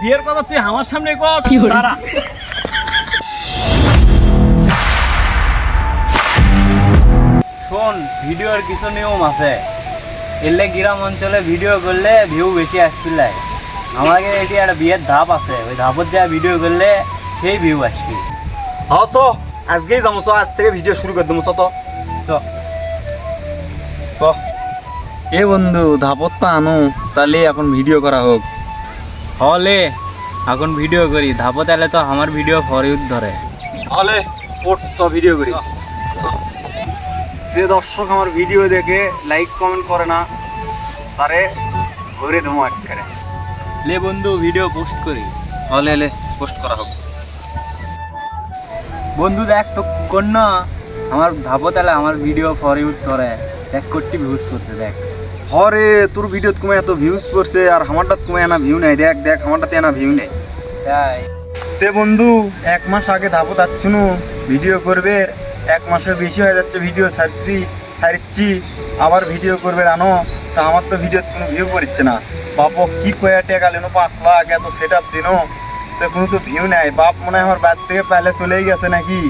বিয়ের কথা তুই আমার সামনে কর দাঁড়া। শোন ভিডিওর কিছু নিয়ম আছে। এলে গ্রাম অঞ্চলে ভিডিও করলে ভিউ বেশি আসবে আমাকে এটি একটা বিয়ের ধাপ আছে। ওই ধাপত যা ভিডিও করলে সেই ভিউ আসবে। হ্যাঁ চ। আজকেই যাব। চ আজ থেকে ভিডিও শুরু করে দেবো। চ তো চ। চ। এ বন্ধু ধাপত্তা আনো। তাহলে এখন ভিডিও করা হোক। হলে এখন ভিডিও করি। ধাপো এলে তো আমার ভিডিও ফর ফরিউদ ধরে। হলে ভিডিও করি। যে দর্শক আমার ভিডিও দেখে লাইক কমেন্ট করে না তারে ধরে দেবো একেবারে। লে বন্ধু ভিডিও পোস্ট করি। হলে এলে পোস্ট করা হোক। বন্ধু দেখ তো কোন না আমার ধাপো এলে আমার ভিডিও ফরিউদ ধরে। দেখ কোটি ভিউজ করছে দেখ। হরে তোর ভিডিওত কমে এত ভিউজ পড়ছে আর আমারটাত কমে না ভিউ নেই। দেখ দেখ আমারটাতে না ভিউ নেই। তাই। তে বন্ধু এক মাস আগে ধাপত আচ্ছুনু ভিডিও করবে। এক মাসের বেশি হয়ে যাচ্ছে ভিডিও সারছি সারিচ্ছি আবার ভিডিও করবে রানো। তা আমার তো ভিডিওত কোনো ভিউ পড়ছে না। বাপ কি কয়া টেকা লেনো পাঁচ লাখ এত সেট আপ দিনো। তো কোনো তো ভিউ নেই। বাপ মনে হয় আমার বাদ থেকে পেলে চলেই গেছে নাকি?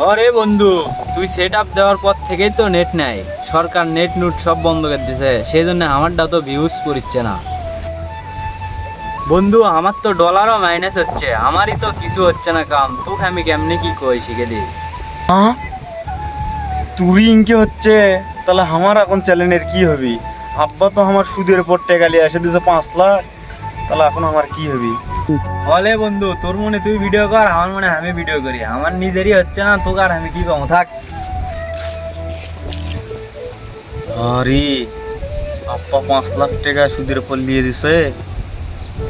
আরে বন্ধু, তুই সেট আপ দেওয়ার পর থেকেই তো নেট নাই। সরকার নেট নুট সব বন্ধ করে দিছে সেই জন্য আমারটা তো ভিউজ পড়ছে না। বন্ধু, আমার তো ডলারও মাইনাস হচ্ছে, আমারই তো কিছু হচ্ছে না কাম। তোকে আমি কেমনে কি কই শিখে হ্যাঁ তুই ইনকে হচ্ছে, তাহলে আমার এখন চ্যালেঞ্জের কি হবি? আব্বা তো আমার সুদের উপর টেকালি, এসে দিছে পাঁচ লাখ, তাহলে এখন আমার কি হবি? বলে বন্ধু, তোর মনে তুই ভিডিও কর, আমার মনে আমি ভিডিও করি। আমার নিজেরই হচ্ছে না, তোকে আর আমি কি কম? থাক। আরে আব্বা পাঁচ লাখ টাকা সুদের উপর দিয়ে দিছে।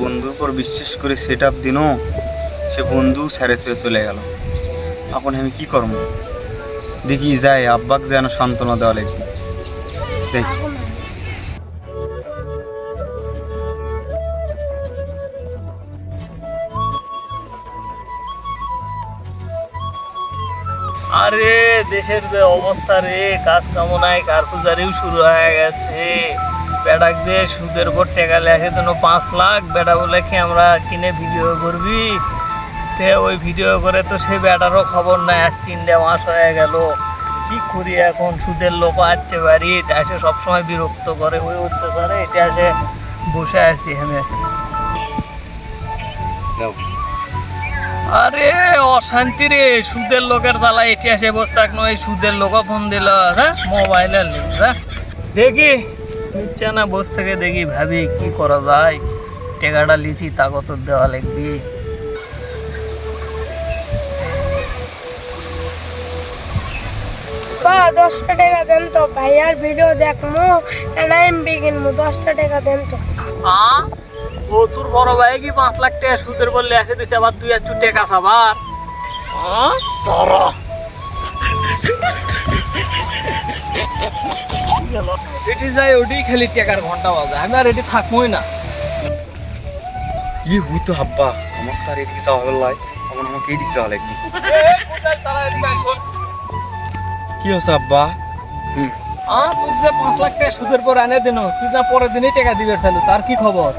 বন্ধুর উপর বিশ্বাস করে সেট আপ দিন। সে বন্ধু ছেড়ে ছেড়ে চলে গেল। এখন আমি কি করব? দেখি, যাই, আব্বাক যেন সান্ত্বনা দেওয়া লাগবে। দেখ। আরে, দেশের যে অবস্থা রে, কাজ কামনায় কারকুজারিও শুরু হয়ে গেছে। বেটাক দিয়ে সুদের উপর টেকা লেখে যেন পাঁচ লাখ। বেটা বলে কি আমরা কিনে ভিডিও করবি? তে ওই ভিডিও করে তো সেই বেটারও খবর নাই, আজ তিনটে মাস হয়ে গেল। কি করি এখন? সুদের লোক আসছে বাড়ি এসে সবসময় বিরক্ত করে, ওই অত্যাচারে এটা এসে বসে আছি আমি। আরে অশান্তি রে। সুদের লোকের জ্বালা এটি আসে বসে থাক নয় সুদের লোক ফোন দিল হ্যাঁ? মোবাইলের লিঙ্ক হ্যাঁ? দেখি ইচ্ছা না বসে থেকে দেখি ভাবি কি করা যায়? টেকাটা লিচি তা কত দেওয়া লাগবি। দশটা টাকা দেন তো ভাইয়ার ভিডিও দেখমু? এমবি কিনবো দশটা টাকা দেন তো। হ্যাঁ ও তোর বড় ভাই কি পাঁচ লাখ টাকা সুদের বললে এসে দিছে আবার তুই একটু টেকা সাবার হ্যাঁ? তোরা এটি যাই ওটি খালি টেকার ঘণ্টা বাজে। আমি আর এটি থাকবোই না। ই হুই তো আব্বা আমার তো আর এদিকে যাওয়া হলো লাই। এখন আমাকে এদিকে যাওয়া লাগবে। কি হচ্ছে আব্বা আহ তুই যে পাঁচ লাখ টাকা সুদের পর এনে দিন তুই যা পরের দিনই টাকা দিবে তাহলে তার কি খবর?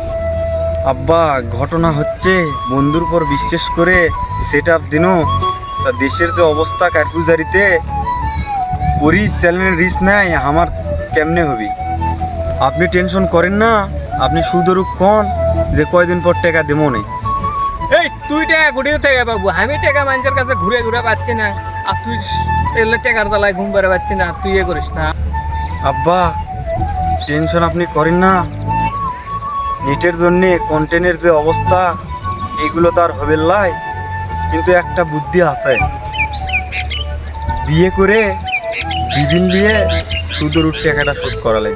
আব্বা ঘটনা হচ্ছে বন্ধুর পর বিশ্বাস করে সেট আপ দিন। তা দেশের যে অবস্থা কারগুজারিতে ওরই চ্যানেলের রিস্ক নাই আমার কেমনে হবি? আপনি টেনশন করেন না আপনি সুদরূপ কন যে কয়দিন পর টাকা দেবো নেই এই তুই টাকা ঘুরিয়ে থেকে বাবু আমি টাকা মানুষের কাছে ঘুরে ঘুরে পাচ্ছি না। আর তুই এলে টাকার জ্বালায় ঘুম বেড়ে পাচ্ছি না তুই এ করিস না। আব্বা টেনশন আপনি করেন না। নেটের জন্যে কন্টেনের যে অবস্থা, এগুলো তার হবে কিন্তু একটা বুদ্ধি আছে। বিয়ে করে বিভিন্ন দিয়ে সুদের উঠছে একটা শোধ করালে